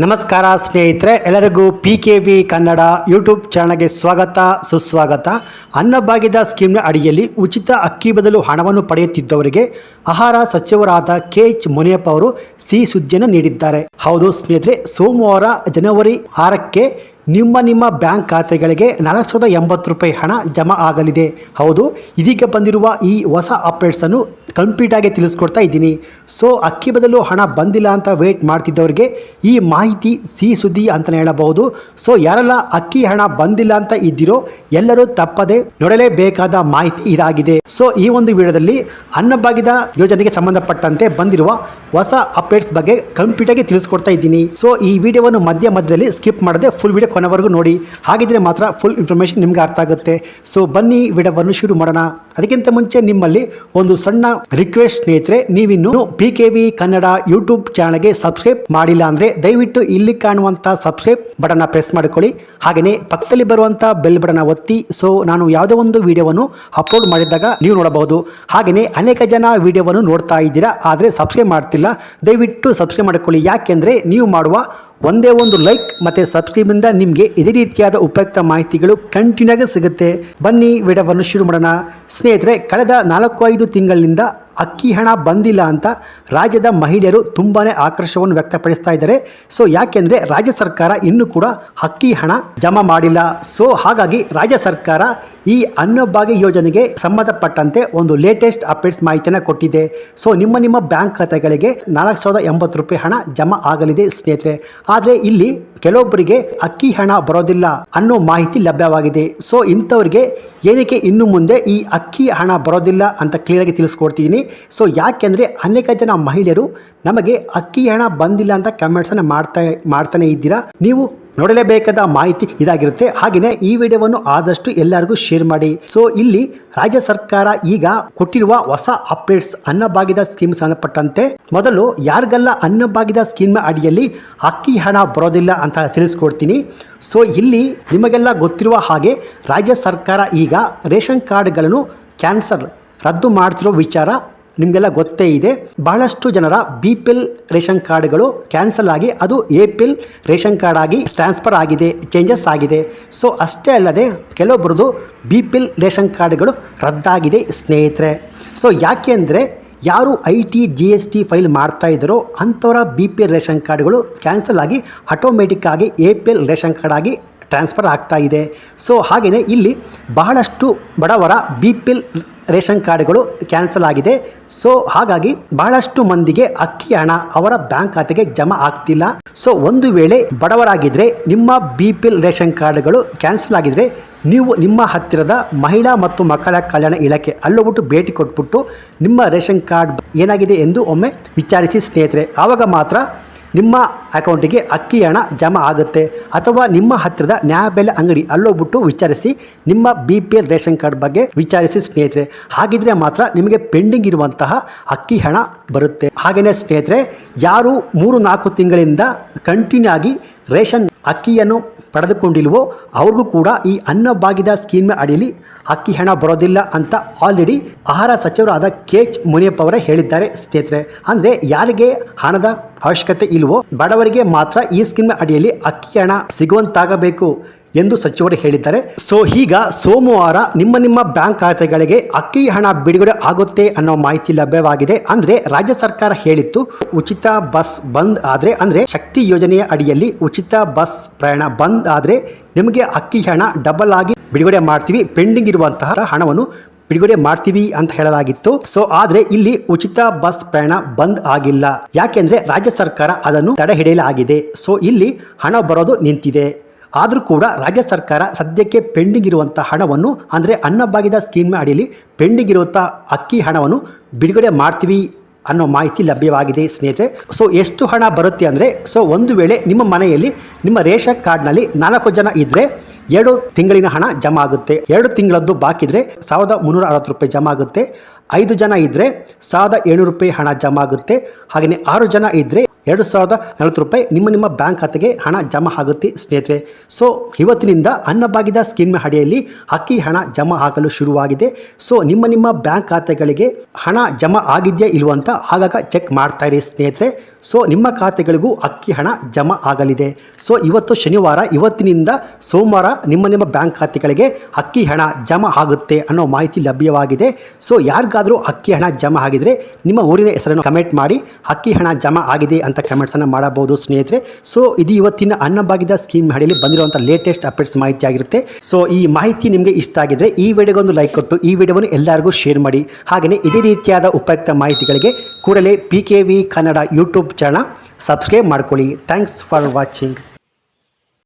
ನಮಸ್ಕಾರ ಸ್ನೇಹಿತರೆ, ಎಲ್ಲರಿಗೂ P K V Kannada YouTube ಚಾನಲ್ಗೆ ಸ್ವಾಗತ, ಸುಸ್ವಾಗತ. ಅನ್ನಭಾಗ್ಯದ ಸ್ಕೀಮ್ನ ಅಡಿಯಲ್ಲಿ ಉಚಿತ ಅಕ್ಕಿ ಬದಲು ಹಣವನ್ನು ಪಡೆಯುತ್ತಿದ್ದವರಿಗೆ ಆಹಾರ ಸಚಿವರಾದ ಕೆ ಎಚ್ ಮುನಿಯಪ್ಪ ಅವರು ಸಿಹಿ ಸುದ್ದಿಯನ್ನು ನೀಡಿದ್ದಾರೆ. ಹೌದು ಸ್ನೇಹಿತರೆ, ಸೋಮವಾರ ಜನವರಿ ಆರಕ್ಕೆ ನಿಮ್ಮ ನಿಮ್ಮ ಬ್ಯಾಂಕ್ ಖಾತೆಗಳಿಗೆ ನಾಲ್ಕು ಸಾವಿರದ ಎಂಬತ್ತು ರೂಪಾಯಿ ಹಣ ಜಮಾ ಆಗಲಿದೆ. ಹೌದು, ಇದೀಗ ಬಂದಿರುವ ಈ ಹೊಸ ಅಪ್ಡೇಟ್ಸನ್ನು ಕಂಪ್ಲೀಟಾಗಿ ತಿಳಿಸ್ಕೊಡ್ತಾ ಇದ್ದೀನಿ. ಸೊ, ಅಕ್ಕಿ ಬದಲು ಹಣ ಬಂದಿಲ್ಲ ಅಂತ ವೇಟ್ ಮಾಡ್ತಿದ್ದವರಿಗೆ ಈ ಮಾಹಿತಿ ಸಿಹಿ ಸುದ್ದಿ ಅಂತಲೇ ಹೇಳಬಹುದು. ಸೊ, ಯಾರೆಲ್ಲ ಅಕ್ಕಿ ಹಣ ಬಂದಿಲ್ಲ ಅಂತ ಇದ್ದಿರೋ ಎಲ್ಲರೂ ತಪ್ಪದೆ ನೋಡಲೇಬೇಕಾದ ಮಾಹಿತಿ ಇದಾಗಿದೆ. ಸೊ, ಈ ಒಂದು ವಿಡಿಯೋದಲ್ಲಿ ಅನ್ನಭಾಗ್ಯದ ಯೋಜನೆಗೆ ಸಂಬಂಧಪಟ್ಟಂತೆ ಬಂದಿರುವ ಹೊಸ ಅಪ್ಡೇಟ್ಸ್ ಬಗ್ಗೆ ಕಂಪ್ಲೀಟಾಗಿ ತಿಳಿಸ್ಕೊಡ್ತಾ ಇದ್ದೀನಿ. ಸೊ, ಈ ವಿಡಿಯೋವನ್ನು ಮಧ್ಯ ಮಧ್ಯದಲ್ಲಿ ಸ್ಕಿಪ್ ಮಾಡದೆ ಫುಲ್ ವಿಡಿಯೋ ಕೊನೆವರೆಗೂ ನೋಡಿ. ಹಾಗಿದ್ರೆ ಮಾತ್ರ ಫುಲ್ ಇನ್ಫಾರ್ಮೇಷನ್ ನಿಮ್ಗೆ ಅರ್ಥ ಆಗುತ್ತೆ. ಸೊ ಬನ್ನಿ, ವಿಡವನ್ನು ಶುರು ಮಾಡೋಣ. ಅದಕ್ಕಿಂತ ಮುಂಚೆ ನಿಮ್ಮಲ್ಲಿ ಒಂದು ಸಣ್ಣ ರಿಕ್ವೆಸ್ಟ್ ಸ್ನೇಹಿತರೆ, ನೀವಿನ್ನು P K V Kannada YouTube ಚಾನಲ್ಗೆ ಸಬ್ಸ್ಕ್ರೈಬ್ ಮಾಡಿಲ್ಲ ಅಂದ್ರೆ ದಯವಿಟ್ಟು ಇಲ್ಲಿ ಕಾಣುವಂಥ ಸಬ್ಸ್ಕ್ರೈಬ್ ಬಟನ್ನ ಪ್ರೆಸ್ ಮಾಡಿಕೊಳ್ಳಿ. ಹಾಗೆಯೇ ಪಕ್ಕದಲ್ಲಿ ಬರುವಂಥ ಬೆಲ್ ಬಟನ್ ಒತ್ತಿ. ಸೊ ನಾನು ಯಾವುದೇ ಒಂದು ವಿಡಿಯೋವನ್ನು ಅಪ್ಲೋಡ್ ಮಾಡಿದಾಗ ನೀವು ನೋಡಬಹುದು. ಹಾಗೆಯೇ ಅನೇಕ ಜನ ವಿಡಿಯೋವನ್ನು ನೋಡ್ತಾ ಇದ್ದೀರಾ, ಆದರೆ ಸಬ್ಸ್ಕ್ರೈಬ್ ಮಾಡ್ತಿಲ್ಲ. ದಯವಿಟ್ಟು ಸಬ್ಸ್ಕ್ರೈಬ್ ಮಾಡಿಕೊಳ್ಳಿ. ಯಾಕೆಂದರೆ ನೀವು ಮಾಡುವ ಒಂದೇ ಒಂದು ಲೈಕ್ ಮತ್ತು ಸಬ್ಸ್ಕ್ರೈಬಿಂದ ನಿಮಗೆ ಇದೇ ರೀತಿಯಾದ ಉಪಯುಕ್ತ ಮಾಹಿತಿಗಳು ಕಂಟಿನ್ಯೂ ಸಿಗುತ್ತೆ. ಬನ್ನಿ ವಿಡವನ್ನು ಶುರು ಮಾಡೋಣ. ಸ್ನೇಹಿತರೆ, ಕಳೆದ ನಾಲ್ಕು ಐದು ತಿಂಗಳಿನಿಂದ ಅಕ್ಕಿ ಹಣ ಬಂದಿಲ್ಲ ಅಂತ ರಾಜ್ಯದ ಮಹಿಳೆಯರು ತುಂಬಾ ಆಕ್ರೋಶವನ್ನು ವ್ಯಕ್ತಪಡಿಸ್ತಾ ಇದ್ದಾರೆ. ಸೊ ಯಾಕೆಂದರೆ ರಾಜ್ಯ ಸರ್ಕಾರ ಇನ್ನೂ ಕೂಡ ಅಕ್ಕಿ ಹಣ ಜಮಾ ಮಾಡಿಲ್ಲ. ಸೊ ಹಾಗಾಗಿ ರಾಜ್ಯ ಸರ್ಕಾರ ಈ ಅನ್ನಭಾಗ್ಯ ಯೋಜನೆಗೆ ಸಂಬಂಧಪಟ್ಟಂತೆ ಒಂದು ಲೇಟೆಸ್ಟ್ ಅಪ್ಡೇಟ್ಸ್ ಮಾಹಿತಿಯನ್ನು ಕೊಟ್ಟಿದೆ. ಸೊ ನಿಮ್ಮ ನಿಮ್ಮ ಬ್ಯಾಂಕ್ ಖಾತೆಗಳಿಗೆ ನಾಲ್ಕು ಸಾವಿರದ ಎಂಬತ್ತು ರೂಪಾಯಿ ಹಣ ಜಮಾ ಆಗಲಿದೆ ಸ್ನೇಹಿತರೆ. ಆದರೆ ಇಲ್ಲಿ ಕೆಲವೊಬ್ಬರಿಗೆ ಅಕ್ಕಿ ಹಣ ಬರೋದಿಲ್ಲ ಅನ್ನೋ ಮಾಹಿತಿ ಲಭ್ಯವಾಗಿದೆ. ಸೊ ಇಂಥವ್ರಿಗೆ ಏನಕ್ಕೆ ಇನ್ನು ಮುಂದೆ ಈ ಅಕ್ಕಿ ಹಣ ಬರೋದಿಲ್ಲ ಅಂತ ಕ್ಲಿಯರಾಗಿ ತಿಳಿಸ್ಕೊಡ್ತೀನಿ. ಸೊ ಯಾಕೆಂದರೆ ಅನೇಕ ಜನ ಮಹಿಳೆಯರು ನಮಗೆ ಅಕ್ಕಿ ಹಣ ಬಂದಿಲ್ಲ ಅಂತ ಕಮೆಂಟ್ಸನ್ನು ಮಾಡ್ತಾ, ಮಾಡ್ತಾನೆ ಇದ್ದೀರಾ? ನೀವು ನೋಡಲೇಬೇಕಾದ ಮಾಹಿತಿ ಇದಾಗಿರುತ್ತೆ. ಹಾಗೆಯೇ ಈ ವಿಡಿಯೋವನ್ನು ಆದಷ್ಟು ಎಲ್ಲರಿಗೂ ಶೇರ್ ಮಾಡಿ. ಸೊ ಇಲ್ಲಿ ರಾಜ್ಯ ಸರ್ಕಾರ ಈಗ ಕೊಟ್ಟಿರುವ ಹೊಸ ಅಪ್ಡೇಟ್ಸ್ ಅನ್ನಭಾಗ್ಯದ ಸ್ಕೀಮ್ ಸಂಬಂಧಪಟ್ಟಂತೆ ಮೊದಲು ಯಾರಿಗೆಲ್ಲ ಅನ್ನಭಾಗ್ಯದ ಸ್ಕೀಮ್ ಅಡಿಯಲ್ಲಿ ಅಕ್ಕಿ ಹಣ ಬರೋದಿಲ್ಲ ಅಂತ ತಿಳಿಸ್ಕೊಡ್ತೀನಿ. ಸೊ ಇಲ್ಲಿ ನಿಮಗೆಲ್ಲ ಗೊತ್ತಿರುವ ಹಾಗೆ ರಾಜ್ಯ ಸರ್ಕಾರ ಈಗ ರೇಷನ್ ಕಾರ್ಡ್ಗಳನ್ನು ಕ್ಯಾನ್ಸಲ್ ರದ್ದು ಮಾಡ್ತಿರೋ ವಿಚಾರ ನಿಮಗೆಲ್ಲ ಗೊತ್ತೇ ಇದೆ. ಬಹಳಷ್ಟು ಜನರ ಬಿ ಪಿಲ್ ರೇಷನ್ ಕಾರ್ಡ್ಗಳು ಕ್ಯಾನ್ಸಲ್ ಆಗಿ ಅದು A P L ration card ಆಗಿ ಟ್ರಾನ್ಸ್ಫರ್ ಆಗಿದೆ, ಚೇಂಜಸ್ ಆಗಿದೆ. ಸೊ, ಅಷ್ಟೇ ಅಲ್ಲದೆ ಕೆಲವೊಬ್ಬರದು ಬಿ ಪಿಲ್ ರೇಷನ್ ಕಾರ್ಡ್ಗಳು ರದ್ದಾಗಿದೆ ಸ್ನೇಹಿತರೆ. ಸೊ, ಯಾಕೆ ಅಂದರೆ ಯಾರು I T, G S T file ಮಾಡ್ತಾ ಇದ್ದಾರೋ ಅಂಥವರ ಬಿ ಪಿ ಎಲ್ ರೇಷನ್ ಕಾರ್ಡ್ಗಳು ಕ್ಯಾನ್ಸಲ್ ಆಗಿ ಆಟೋಮೆಟಿಕ್ ಆಗಿ A P L ration card ಆಗಿ ಟ್ರಾನ್ಸ್ಫರ್ ಆಗ್ತಾ ಇದೆ. ಸೊ ಹಾಗೆಯೇ ಇಲ್ಲಿ ಬಹಳಷ್ಟು ಬಡವರ ಬಿ ಪಿ ಎಲ್ ರೇಷನ್ ಕಾರ್ಡ್ಗಳು ಕ್ಯಾನ್ಸಲ್ ಆಗಿದೆ. ಸೊ, ಹಾಗಾಗಿ ಬಹಳಷ್ಟು ಮಂದಿಗೆ ಅಕ್ಕಿ ಹಣ ಅವರ ಬ್ಯಾಂಕ್ ಖಾತೆಗೆ ಜಮಾ ಆಗ್ತಿಲ್ಲ. ಸೊ, ಒಂದು ವೇಳೆ ಬಡವರಾಗಿದ್ದರೆ ನಿಮ್ಮ ಬಿ ಪಿ ಎಲ್ ರೇಷನ್ ಕಾರ್ಡ್ಗಳು ಕ್ಯಾನ್ಸಲ್ ಆಗಿದ್ರೆ ನೀವು ನಿಮ್ಮ ಹತ್ತಿರದ ಮಹಿಳಾ ಮತ್ತು ಮಕ್ಕಳ ಕಲ್ಯಾಣ ಇಲಾಖೆ ಅಲ್ಲೋಗ್ಬಿಟ್ಟು ಭೇಟಿ ಕೊಟ್ಬಿಟ್ಟು ನಿಮ್ಮ ರೇಷನ್ ಕಾರ್ಡ್ ಏನಾಗಿದೆ ಎಂದು ಒಮ್ಮೆ ವಿಚಾರಿಸಿ ಸ್ನೇಹಿತರೆ. ಆವಾಗ ಮಾತ್ರ ನಿಮ್ಮ ಅಕೌಂಟಿಗೆ ಅಕ್ಕಿ ಹಣ ಜಮಾ ಆಗುತ್ತೆ ಅಥವಾ ನಿಮ್ಮ ಹತ್ತಿರದ ನ್ಯಾಯಬೆಲೆ ಅಂಗಡಿ ಅಲ್ಲೋಗ್ಬಿಟ್ಟು ವಿಚಾರಿಸಿ ನಿಮ್ಮ B P L ration card ಬಗ್ಗೆ ವಿಚಾರಿಸಿ ಸ್ನೇಹಿತರೆ. ಹಾಗಿದ್ರೆ ಮಾತ್ರ ನಿಮಗೆ ಪೆಂಡಿಂಗ್ ಇರುವಂತಹ ಅಕ್ಕಿ ಹಣ ಬರುತ್ತೆ. ಹಾಗೆಯೇ ಸ್ನೇಹಿತರೆ, ಯಾರು ಮೂರು ನಾಲ್ಕು ತಿಂಗಳಿಂದ ಕಂಟಿನ್ಯೂ ಆಗಿ ರೇಷನ್ ಅಕ್ಕಿಯನ್ನು ಪಡೆದುಕೊಂಡಿಲ್ವೋ ಅವ್ರಿಗೂ ಕೂಡ ಈ ಅನ್ನ ಬಾಗಿದ ಸ್ಕೀಮ್ ಅಡಿಯಲ್ಲಿ ಅಕ್ಕಿ ಹಣ ಬರೋದಿಲ್ಲ ಅಂತ ಆಲ್ರೆಡಿ ಆಹಾರ ಸಚಿವರಾದ ಕೆ ಎಚ್ ಮುನಿಯಪ್ಪ ಅವರೇ ಹೇಳಿದ್ದಾರೆ. ಸ್ನೇಹಿತರೆ, ಅಂದರೆ ಯಾರಿಗೆ ಹಣದ ಅವಶ್ಯಕತೆ ಇಲ್ವೋ ಬಡವರಿಗೆ ಮಾತ್ರ ಈ ಸ್ಕೀಮ್ ಅಡಿಯಲ್ಲಿ ಅಕ್ಕಿ ಹಣ ಸಿಗುವಂತಾಗಬೇಕು. ಎಂದು ಸಚಿವರು ಹೇಳಿದ್ದಾರೆ. ಸೊ ಈಗ ಸೋಮವಾರ ನಿಮ್ಮ ನಿಮ್ಮ ಬ್ಯಾಂಕ್ ಖಾತೆಗಳಿಗೆ ಅಕ್ಕಿ ಹಣ ಬಿಡುಗಡೆ ಆಗುತ್ತೆ ಅನ್ನೋ ಮಾಹಿತಿ ಲಭ್ಯವಾಗಿದೆ ಅಂದ್ರೆ ರಾಜ್ಯ ಸರ್ಕಾರ ಹೇಳಿತ್ತು. ಉಚಿತ ಬಸ್ ಬಂದ್ ಆದ್ರೆ, ಅಂದ್ರೆ ಶಕ್ತಿ ಯೋಜನೆಯ ಅಡಿಯಲ್ಲಿ ಉಚಿತ ಬಸ್ ಪ್ರಯಾಣ ಬಂದ್ ಆದ್ರೆ ನಿಮಗೆ ಅಕ್ಕಿ ಹಣ ಡಬಲ್ ಆಗಿ ಬಿಡುಗಡೆ ಮಾಡ್ತೀವಿ. ಪೆಂಡಿಂಗ್ ಇರುವಂತಹ ಹಣವನ್ನು ಬಿಡುಗಡೆ ಮಾಡ್ತೀವಿ ಅಂತ ಹೇಳಲಾಗಿತ್ತು. ಸೊ, ಆದ್ರೆ ಇಲ್ಲಿ ಉಚಿತ ಬಸ್ ಪ್ರಯಾಣ ಬಂದ್ ಆಗಿಲ್ಲ. ಯಾಕೆಂದ್ರೆ ರಾಜ್ಯ ಸರ್ಕಾರ ಅದನ್ನು ತಡೆ ಹಿಡಿಯಲಾಗಿದೆ ಸೊ, ಇಲ್ಲಿ ಹಣ ಬರೋದು ನಿಂತಿದೆ. ಆದರೂ ಕೂಡ ರಾಜ್ಯ ಸರ್ಕಾರ ಸದ್ಯಕ್ಕೆ ಪೆಂಡಿಂಗ್ ಇರುವಂಥ ಹಣವನ್ನು, ಅಂದರೆ ಅನ್ನಭಾಗ್ಯದ ಸ್ಕೀಮ್ ಅಡಿಯಲ್ಲಿ ಪೆಂಡಿಂಗ್ ಇರುವಂಥ ಅಕ್ಕಿ ಹಣವನ್ನು ಬಿಡುಗಡೆ ಮಾಡ್ತೀವಿ ಅನ್ನೋ ಮಾಹಿತಿ ಲಭ್ಯವಾಗಿದೆ ಸ್ನೇಹಿತರೆ. ಸೊ ಎಷ್ಟು ಹಣ ಬರುತ್ತೆ ಅಂದರೆ ಸೊ ಒಂದು ವೇಳೆ ನಿಮ್ಮ ಮನೆಯಲ್ಲಿ ನಿಮ್ಮ ರೇಷನ್ ಕಾರ್ಡ್ನಲ್ಲಿ ನಾಲ್ಕು ಜನ ಇದ್ದರೆ ಎರಡು ತಿಂಗಳಿನ ಹಣ ಜಮಾ ಆಗುತ್ತೆ. ಎರಡು ತಿಂಗಳದ್ದು ಬಾಕಿ ಇದ್ದರೆ ಸಾವಿರದ ಮುನ್ನೂರ ಅರವತ್ತು ರೂಪಾಯಿ ಜಮಾ ಆಗುತ್ತೆ. ಐದು ಜನ ಇದ್ದರೆ ಸಾವಿರದ ಏಳ್ನೂರು ರೂಪಾಯಿ ಹಣ ಜಮಾ ಆಗುತ್ತೆ. ಹಾಗೆಯೇ ಆರು ಜನ ಇದ್ದರೆ ಎರಡು ಸಾವಿರದ ನಲವತ್ತು ರೂಪಾಯಿ ನಿಮ್ಮ ನಿಮ್ಮ ಬ್ಯಾಂಕ್ ಖಾತೆಗೆ ಹಣ ಜಮಾ ಆಗುತ್ತೆ, ಸ್ನೇಹಿತರೆ. ಸೊ ಇವತ್ತಿನಿಂದ ಅನ್ನಭಾಗ್ಯದ ಸ್ಕೀಮ್ ಅಡಿಯಲ್ಲಿ ಅಕ್ಕಿ ಹಣ ಜಮಾ ಆಗಲು ಶುರುವಾಗಿದೆ. ಸೊ ನಿಮ್ಮ ನಿಮ್ಮ ಬ್ಯಾಂಕ್ ಖಾತೆಗಳಿಗೆ ಹಣ ಜಮಾ ಆಗಿದೆಯಾ ಇಲ್ವಂತ ಆಗಾಗ ಚೆಕ್ ಮಾಡ್ತಾ ಇರಿ, ಸ್ನೇಹಿತರೆ. ಸೊ ನಿಮ್ಮ ಖಾತೆಗಳಿಗೂ ಅಕ್ಕಿ ಹಣ ಜಮಾ ಆಗಲಿದೆ. ಸೊ ಇವತ್ತು ಶನಿವಾರ, ಇವತ್ತಿನಿಂದ ಸೋಮವಾರ ನಿಮ್ಮ ನಿಮ್ಮ ಬ್ಯಾಂಕ್ ಖಾತೆಗಳಿಗೆ ಅಕ್ಕಿ ಹಣ ಜಮಾ ಆಗುತ್ತೆ ಅನ್ನೋ ಮಾಹಿತಿ ಲಭ್ಯವಾಗಿದೆ. ಸೊ ಯಾರಿಗಾದರೂ ಅಕ್ಕಿ ಹಣ ಜಮಾ ಆಗಿದರೆ ನಿಮ್ಮ ಊರಿನ ಹೆಸರನ್ನು ಕಮೆಂಟ್ ಮಾಡಿ, ಅಕ್ಕಿ ಹಣ ಜಮಾ ಆಗಿದೆ ಅಂತ ಕಮೆಂಟ್ಸನ್ನು ಮಾಡಬಹುದು ಸ್ನೇಹಿತರೆ. ಸೊ ಇದು ಇವತ್ತಿನ ಅನ್ನಭಾಗ್ಯದ ಸ್ಕೀಮ್ ಹಡಿಯಲ್ಲಿ ಬಂದಿರುವಂಥ ಲೇಟೆಸ್ಟ್ ಅಪ್ಡೇಟ್ಸ್ ಮಾಹಿತಿ ಆಗಿರುತ್ತೆ. ಸೊ ಈ ಮಾಹಿತಿ ನಿಮಗೆ ಇಷ್ಟ ಆಗಿದ್ರೆ ಈ ವಿಡಿಯೋಗೊಂದು ಲೈಕ್ ಕೊಟ್ಟು, ಈ ವಿಡಿಯೋವನ್ನು ಎಲ್ಲರಿಗೂ ಶೇರ್ ಮಾಡಿ. ಹಾಗೆಯೇ ಇದೇ ರೀತಿಯಾದ ಉಪಯುಕ್ತ ಮಾಹಿತಿಗಳಿಗೆ ಕೂಡಲೇ P K V Kannada YouTube channel subscribe ಮಾಡ್ಕೊಳ್ಳಿ. Thanks for watching